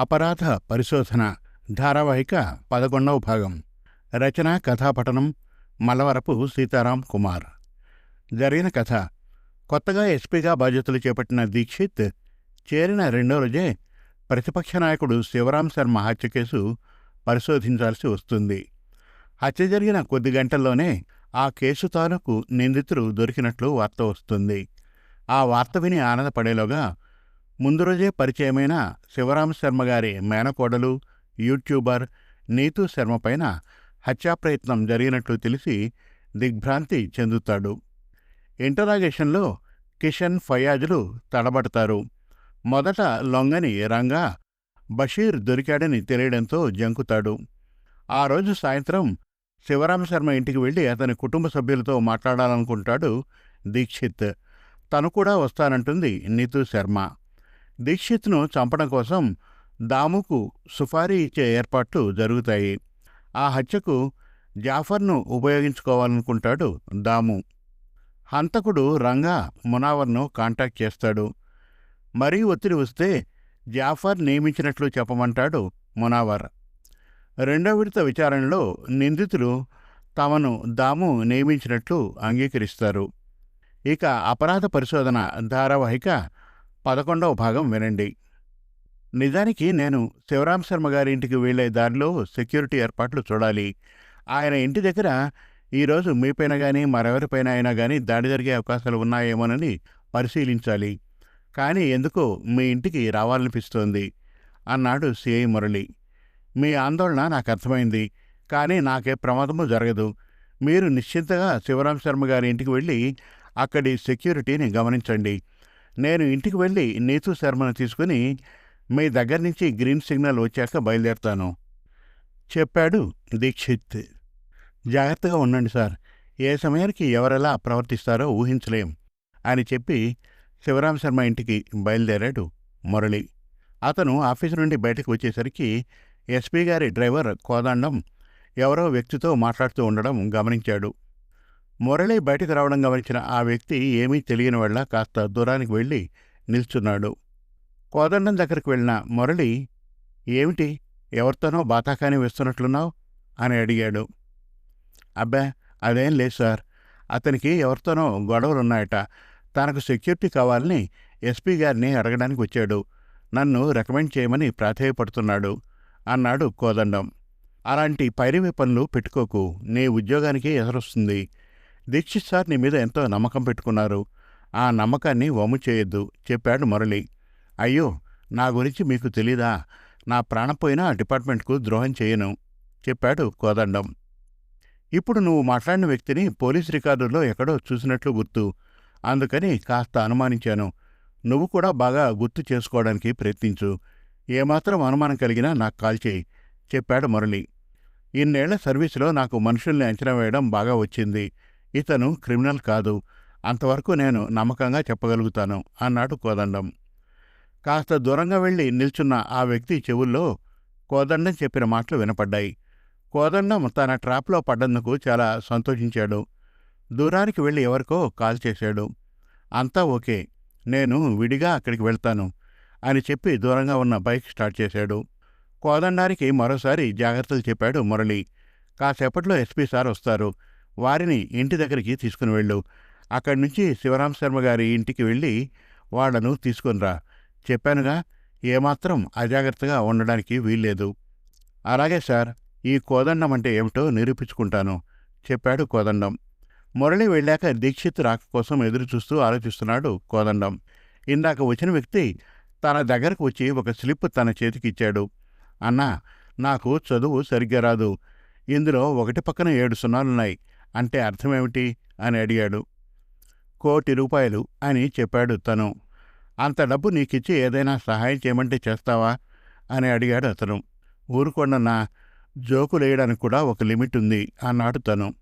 అపరాధ పరిశోధన ధారావాహిక పదకొండవ భాగం. రచన కథాపఠనం మలవరపు సీతారాం కుమార్. జరిగిన కథ. కొత్తగా ఎస్పీగా బాధ్యతలు చేపట్టిన దీక్షిత్ చేరిన రెండో రోజే ప్రతిపక్ష నాయకుడు శివరాం శర్మ హత్య కేసు పరిశోధించాల్సి వస్తుంది. హత్య జరిగిన కొద్ది గంటల్లోనే ఆ కేసు తాలూకు నిందితుడు దొరికినట్లు వార్త వస్తుంది. ఆ వార్త విని ఆనందపడేలోగా ముందు రోజే పరిచయమైన శివరామ శర్మ గారి మేనకోడలు యూట్యూబర్ నీతూ శర్మ పైన హత్యాప్రయత్నం జరిగినట్లు తెలిసి దిగ్భ్రాంతి చెందుతాడు. ఇంటరాగేషన్లో కిషన్ ఫయాజులు తడబడతారు. మొదట లొంగని రంగా బషీర్ దొరికాడని తెలియడంతో జంకుతాడు. ఆ రోజు సాయంత్రం శివరామ శర్మ ఇంటికి వెళ్ళి అతని కుటుంబ సభ్యులతో మాట్లాడాలనుకుంటాడు దీక్షిత్. తను కూడా వస్తానంటుంది నీతూ శర్మ. దీక్షిత్ను చంపడం కోసం దాముకు సుఫారీ ఇచ్చే ఏర్పాట్లు జరుగుతాయి. ఆ హత్యకు జాఫర్ను ఉపయోగించుకోవాలనుకుంటాడు దాము. హంతకుడు రంగా మునావర్ను కాంటాక్ట్ చేస్తాడు. మరీ ఒత్తిడి వస్తే జాఫర్ నియమించినట్లు చెప్పమంటాడు మునావర్. రెండో విడత విచారణలో నిందితులు తమను దాము నియమించినట్లు అంగీకరిస్తారు. ఇక అపరాధ పరిశోధన ధారావాహిక పదకొండవ భాగం వినండి. నిజానికి నేను శివరామ శర్మ గారి ఇంటికి వెళ్ళే దారిలో సెక్యూరిటీ ఏర్పాట్లు చూడాలి. ఆయన ఇంటి దగ్గర ఈరోజు మీపైన కానీ మరెవరిపైన అయినా కానీ దాడి జరిగే అవకాశాలు ఉన్నాయేమోనని పరిశీలించాలి. కానీ ఎందుకో మీ ఇంటికి రావాలనిపిస్తోంది అన్నాడు సిఐ మురళి. మీ ఆందోళన నాకు అర్థమైంది కానీ నాకే ప్రమాదము జరగదు. మీరు నిశ్చింతగా శివరాం శర్మ గారి ఇంటికి వెళ్ళి అక్కడి సెక్యూరిటీని గమనించండి. నేను ఇంటికి వెళ్ళి నీతు శర్మను తీసుకుని మీ దగ్గర నుంచి గ్రీన్ సిగ్నల్ వచ్చాక బయలుదేరుతాను. చెప్పాడు దీక్షిత్. జాగ్రత్తగా ఉండండి సార్. ఏ సమయానికి ఎవరెలా ప్రవర్తిస్తారో ఊహించలేం అని చెప్పి శివరాం శర్మ ఇంటికి బయలుదేరాడు మురళి. అతను ఆఫీసు నుండి బయటకు వచ్చేసరికి ఎస్పీ గారి డ్రైవర్ కోదండం ఎవరో వ్యక్తితో మాట్లాడుతూ ఉండడం గమనించాడు. మురళి బయటకు రావడం గమనించిన ఆ వ్యక్తి ఏమీ తెలియని వాళ్ళ కాస్త దూరానికి వెళ్ళి నిల్చున్నాడు. కోదండం దగ్గరికి వెళ్ళిన మురళి ఏమిటి? ఎవరితోనో బాతాకాని వేస్తున్నట్లున్నావు? అని అడిగాడు. అబ్బా అదేం లేదు సార్. అతనికి ఎవరితోనో గొడవలున్నాయట. తనకు సెక్యూరిటీ కావాలని ఎస్పీ గారిని అడగడానికి వచ్చాడు. నన్ను రికమెండ్ చేయమని ప్రాధేయపడుతున్నాడు అన్నాడు కోదండం. అలాంటి పైరివి పనులు పెట్టుకోకు. నీ ఉద్యోగానికి ఎదురొస్తుంది. దీక్షిత్ సార్ నీ మీద ఎంతో నమ్మకం పెట్టుకున్నారు. ఆ నమ్మకాన్ని వమ్ము చేయొద్దు చెప్పాడు మురళి. అయ్యో నా గురించి మీకు తెలీదా? నా ప్రాణం పోయినా డిపార్ట్మెంట్కు ద్రోహం చేయను చెప్పాడు కోదండం. ఇప్పుడు నువ్వు మాట్లాడిన వ్యక్తిని పోలీస్ రికార్డుల్లో ఎక్కడో చూసినట్లు గుర్తు. అందుకని కాస్త అనుమానించాను. నువ్వు కూడా బాగా గుర్తు చేసుకోవడానికి ప్రయత్నించు. ఏమాత్రం అనుమానం కలిగినా నాకు కాల్ చేయి చెప్పాడు మురళి. ఇన్నేళ్ళ సర్వీసులో నాకు మనుషుల్ని అంచనా వేయడం బాగా వచ్చింది. ఇతను క్రిమినల్ కాదు అంతవరకు నేను నమ్మకంగా చెప్పగలుగుతాను అన్నాడు కోదండం. కాస్త దూరంగా వెళ్ళి నిల్చున్న ఆ వ్యక్తి చెవుల్లో కోదండం చెప్పిన మాటలు వినపడ్డాయి. కోదండం తన ట్రాప్లో పడ్డందుకు చాలా సంతోషించాడు. దూరానికి వెళ్ళి ఎవరికో కాల్ చేశాడు. అంతా ఓకే నేను విడిగా అక్కడికి వెళ్తాను అని చెప్పి దూరంగా ఉన్న బైక్ స్టార్ట్ చేశాడు. కోదండానికి మరోసారి జాగ్రత్తలు చెప్పాడు మురళి. కాసేపట్లో ఎస్పీ సార్ వస్తారు. వారిని ఇంటి దగ్గరికి తీసుకుని వెళ్ళు. అక్కడి నుంచి శివరామ శర్మ గారి ఇంటికి వెళ్ళి వాళ్ళను తీసుకునిరా చెప్పానుగా ఏమాత్రం అజాగ్రత్తగా ఉండడానికి వీల్లేదు. అలాగే సార్ ఈ కోదండం అంటే ఏమిటో నిరూపించుకుంటాను చెప్పాడు కోదండం. మురళి వెళ్ళాక దీక్షిత్ రాక కోసం ఎదురు చూస్తూ ఆలోచిస్తున్నాడు కోదండం. ఇందాక వచ్చిన వ్యక్తి తన దగ్గరకు వచ్చి ఒక స్లిప్ తన చేతికిచ్చాడు అన్నా నాకు చదువు సరిగ్గా రాదు. ఇందులో ఒకటి పక్కన ఏడు సున్నాలున్నాయి. అంటే అర్థమేమిటి? అని అడిగాడు. కోటి రూపాయలు అని చెప్పాడు తను. అంత డబ్బు నీకిచ్చి ఏదైనా సహాయం చేయమంటే చేస్తావా? అని అడిగాడు అతను. ఊరుకోండన్నా జోకులేయడానికి కూడా ఒక లిమిట్ ఉంది అన్నాడు తను.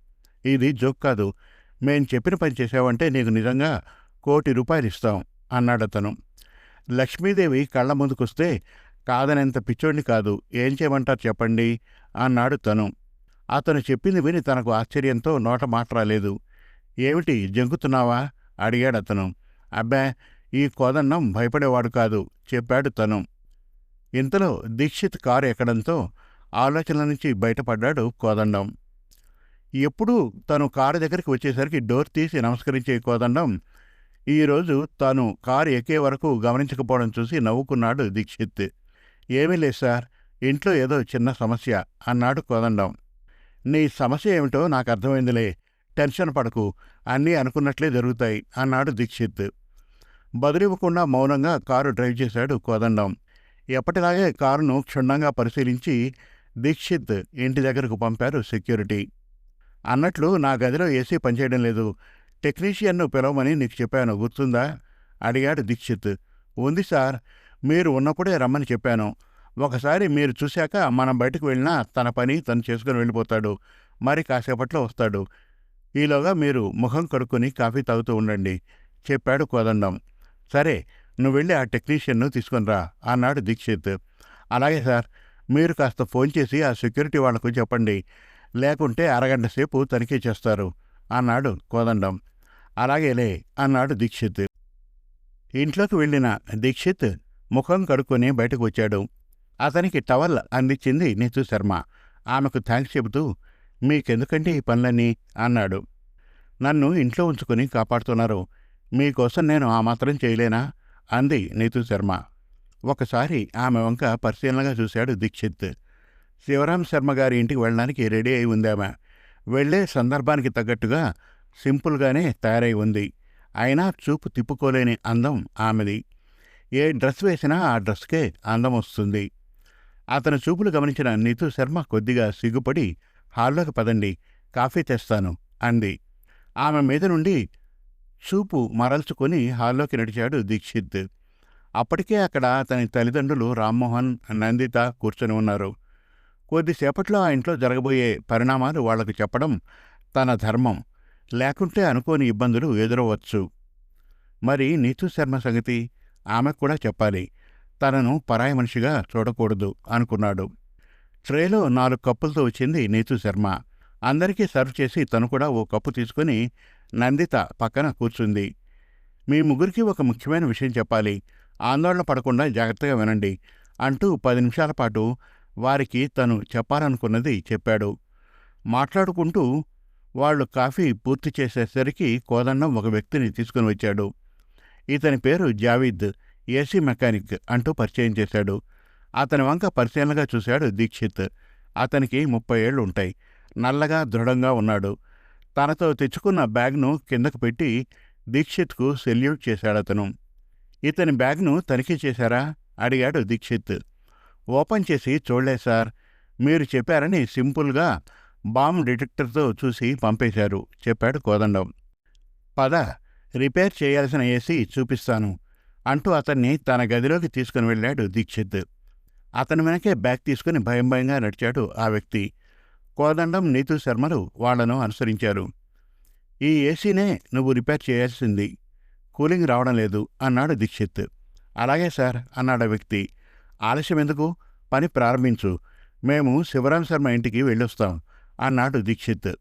ఇది జోక్ కాదు. మేం చెప్పిన పని చేసావంటే నీకు నిజంగా కోటి రూపాయలు ఇస్తాం అన్నాడు అతను. లక్ష్మీదేవి కళ్ళ ముందుకొస్తే కాదనంత పిచ్చోడిని కాదు. ఏం చేయమంటారు చెప్పండి? అన్నాడు తను. అతను చెప్పింది విని తనకు ఆశ్చర్యంతో నోట మాట రాలేదు. ఏమిటి జంకుతున్నావా? అడిగాడు అతను అబ్బా ఈ కోదన్నం భయపడేవాడు కాదు చెప్పాడు తను. ఇంతలో దీక్షిత్ కారు ఎక్కడంతో ఆలోచనల నుంచి బయటపడ్డాడు కోదండం ఎప్పుడూ తను కారు దగ్గరికి వచ్చేసరికి డోర్ తీసి నమస్కరించే కోదండం ఈరోజు తాను కారు ఎక్కే వరకు గమనించకపోవడం చూసి నవ్వుకున్నాడు దీక్షిత్. ఏమీ లేదు సార్ ఇంట్లో ఏదో చిన్న సమస్య అన్నాడు కోదండం నీ సమస్య ఏమిటో నాకు అర్థమైందిలే. టెన్షన్ పడకు. అన్నీ అనుకున్నట్లే జరుగుతాయి అన్నాడు దీక్షిత్. బదులివ్వకుండా మౌనంగా కారు డ్రైవ్ చేశాడు కోదండం. ఎప్పటిలాగే కారును క్షుణ్ణంగా పరిశీలించి దీక్షిత్ ఇంటి దగ్గరకు పంపారు సెక్యూరిటీ. అన్నట్లు నా గదిలో ఏసీ పనిచేయడం లేదు. టెక్నీషియన్ను పిలవమని నీకు చెప్పాను గుర్తుందా? అడిగాడు దీక్షిత్. ఉంది సార్. మీరు ఉన్నప్పుడే రమ్మని చెప్పాను. ఒకసారి మీరు చూశాక మనం బయటకు వెళ్ళినా తన పని తను చేసుకుని వెళ్ళిపోతాడు. మరి కాసేపట్లో వస్తాడు. ఈలోగా మీరు ముఖం కడుక్కొని కాఫీ తాగుతూ ఉండండి. చెప్పాడు కోదండం. సరే నువ్వు వెళ్ళి ఆ టెక్నీషియన్ను తీసుకునిరా అన్నాడు దీక్షిత్. అలాగే సార్ మీరు కాస్త ఫోన్ చేసి ఆ సెక్యూరిటీ వాళ్ళకు చెప్పండి. లేకుంటే అరగంట సేపు తనిఖీ చేస్తారు అన్నాడు కోదండం. అలాగేలే అన్నాడు దీక్షిత్. ఇంట్లోకి వెళ్ళిన దీక్షిత్ ముఖం కడుక్కొని బయటకు వచ్చాడు. అతనికి టవల్ అందించింది నీతు శర్మ. ఆమెకు థ్యాంక్స్ చెబుతూ మీకెందుకండి ఈ పనులన్నీ? అన్నాడు. నన్ను ఇంట్లో ఉంచుకుని కాపాడుతున్నారు. మీకోసం నేను ఆ మాత్రం చేయలేనా? అంది నీతు శర్మ. ఒకసారి ఆమె వంక పరిశీలనగా చూశాడు దీక్షిత్. శివరాం శర్మ గారి ఇంటికి వెళ్ళడానికి రెడీ అయి ఉందామె వెళ్ళే సందర్భానికి తగ్గట్టుగా సింపుల్గానే తయారై ఉంది. అయినా చూపు తిప్పుకోలేని అందం ఆమెది. ఏ డ్రెస్ వేసినా ఆ డ్రెస్కే అందం వస్తుంది. అతని చూపులు గమనించిన నీతు శర్మ కొద్దిగా సిగ్గుపడి హాల్లోకి పదండి కాఫీ తెస్తాను అంది. ఆమె మీద నుండి చూపు మరల్చుకొని హాల్లోకి నడిచాడు దీక్షిత్. అప్పటికే అక్కడ అతని తల్లిదండ్రులు రామ్మోహన్ నందిత కూర్చొని ఉన్నారు. కొద్దిసేపట్లో ఆ ఇంట్లో జరగబోయే పరిణామాలు వాళ్ళకు చెప్పడం తన ధర్మం. లేకుంటే అనుకోని ఇబ్బందులు ఎదురవచ్చు మరి నీతు శర్మ సంగతి ఆమెకు కూడా చెప్పాలి. తనను పరాయి మనిషిగా చూడకూడదు అనుకున్నాడు. ట్రేలో నాలుగు కప్పులతో వచ్చింది నీతు శర్మ. అందరికీ సర్వ్ చేసి తను కూడా ఓ కప్పు తీసుకుని నందిత పక్కన కూర్చుంది. మీ ముగ్గురికి ఒక ముఖ్యమైన విషయం చెప్పాలి. ఆందోళన పడకుండా జాగ్రత్తగా వినండి అంటూ పది నిమిషాల పాటు వారికి తను చెప్పాలనుకున్నది చెప్పాడు. మాట్లాడుకుంటూ వాళ్ళు కాఫీ పూర్తి చేసేసరికి కోదండం ఒక వ్యక్తిని తీసుకుని వచ్చాడు. ఇతని పేరు జావీద్. ఏసీ మెకానిక్ అంటూ పరిచయం చేశాడు. అతని వంక పరిశీలనగా చూశాడు దీక్షిత్. అతనికి ముప్పై ఏళ్ళు ఉంటాయి. నల్లగా దృఢంగా ఉన్నాడు. తనతో తెచ్చుకున్న బ్యాగ్ను కిందకు పెట్టి దీక్షిత్కు సెల్యూట్ చేశాడతను. ఇతని బ్యాగ్ను తనిఖీ చేశారా? అడిగాడు దీక్షిత్. ఓపెన్ చేసి చూడలే సార్. మీరు చెప్పారని సింపుల్గా బాంబ్ డిటెక్టర్తో చూసి పంపేశారు చెప్పాడు కోదండం పద రిపేర్ చేయాల్సిన ఏసీ చూపిస్తాను. అంటూ అతన్ని తన గదిలోకి తీసుకుని వెళ్ళాడు దీక్షిత్. అతని వెనకే బ్యాగ్ తీసుకుని భయం భయంగా నడిచాడు ఆ వ్యక్తి. కోదండం నీతు శర్మలు వాళ్ళను అనుసరించారు. ఈ ఏసీనే నువ్వు రిపేర్ చేయాల్సింది. కూలింగ్ రావడం లేదు అన్నాడు దీక్షిత్. అలాగే సార్ అన్నాడు ఆ వ్యక్తి. ఆలస్యం ఎందుకు? పని ప్రారంభించు. మేము శివరాం శర్మ ఇంటికి వెళ్ళొస్తాం అన్నాడు దీక్షిత్.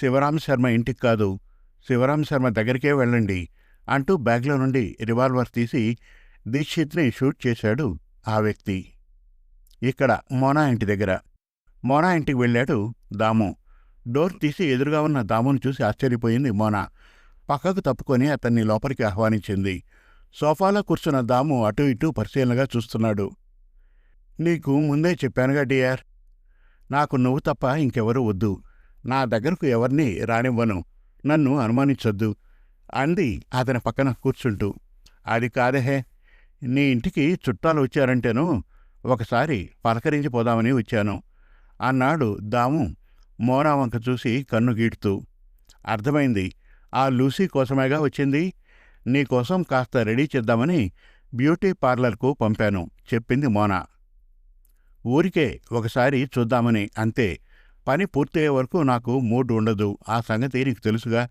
శివరాం శర్మ ఇంటికి కాదు. శివరాం శర్మ దగ్గరికే వెళ్ళండి. అంటూ బ్యాగ్లో నుండి రివాల్వర్ తీసి దీక్షిత్ని షూట్ చేశాడు ఆ వ్యక్తి. ఇక్కడ మోనా ఇంటి దగ్గర. మోనా ఇంటికి వెళ్ళాడు దాము. డోర్ తీసి ఎదురుగా ఉన్న దామును చూసి ఆశ్చర్యపోయింది మోనా. పక్కకు తప్పుకొని అతన్ని లోపలికి ఆహ్వానించింది. సోఫాలో కూర్చున్న దాము అటూ ఇటూ పరిశీలనగా చూస్తున్నాడు. నీకు ముందే చెప్పానుగా డియర్. నాకు నువ్వు తప్ప ఇంకెవరూ వద్దు. నా దగ్గరకు ఎవరిని రానివ్వను. నన్ను అనుమానించొద్దు. అంది అతని పక్కన కూర్చుంటూ. అది కాదహే నీ ఇంటికి చుట్టాలు వచ్చారంటేను ఒకసారి పలకరించి పోదామని వచ్చాను. అన్నాడు దాము మోనా వంక చూసి కన్ను గీడుతూ అర్థమైంది ఆ లూసీ కోసమేగా వచ్చింది? నీకోసం కాస్త రెడీ చేద్దామని బ్యూటీ పార్లర్కు పంపాను చెప్పింది మోనా. ఊరికే ఒకసారి చూద్దామని అంతే. పని పూర్తయ్యే వరకు నాకు మూడ్ ఉండదు ఆ సంగతి నీకు తెలుసుగా?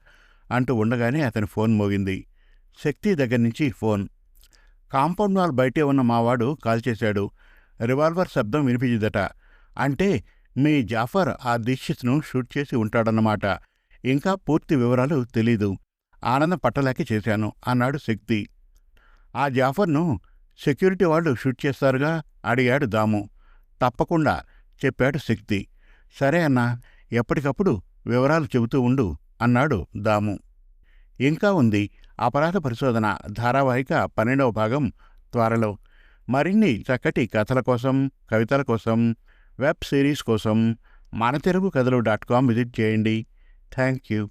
అంటూ ఉండగానే అతని ఫోన్ మోగింది. శక్తి దగ్గర నుంచి ఫోన్. కాంపౌండ్ వాల్ బయటే ఉన్న మావాడు కాల్ చేశాడు. రివాల్వర్ శబ్దం వినిపించిందట. అంటే మీ జాఫర్ ఆ దీక్షిత్ను షూట్ చేసి ఉంటాడన్నమాట. ఇంకా పూర్తి వివరాలు తెలీదు. ఆనందం పట్టలేక చేశాను అన్నాడు శక్తి. ఆ జాఫర్ను సెక్యూరిటీ వాళ్ళు షూట్ చేస్తారుగా? అడిగాడు దాము. తప్పకుండా చెప్పాడు శక్తి. సరే అన్నా ఎప్పటికప్పుడు వివరాలు చెబుతూ ఉండు. అన్నాడు దాము. ఇంకా ఉంది అపరాధ పరిశోధన ధారావాహిక పన్నెండవ భాగం త్వరలో. మరిన్ని చక్కటి కథల కోసం కవితల కోసం వెబ్ సిరీస్ కోసం మన తెలుగు కథలు డాట్ కామ్ విజిట్ చేయండి. Thank you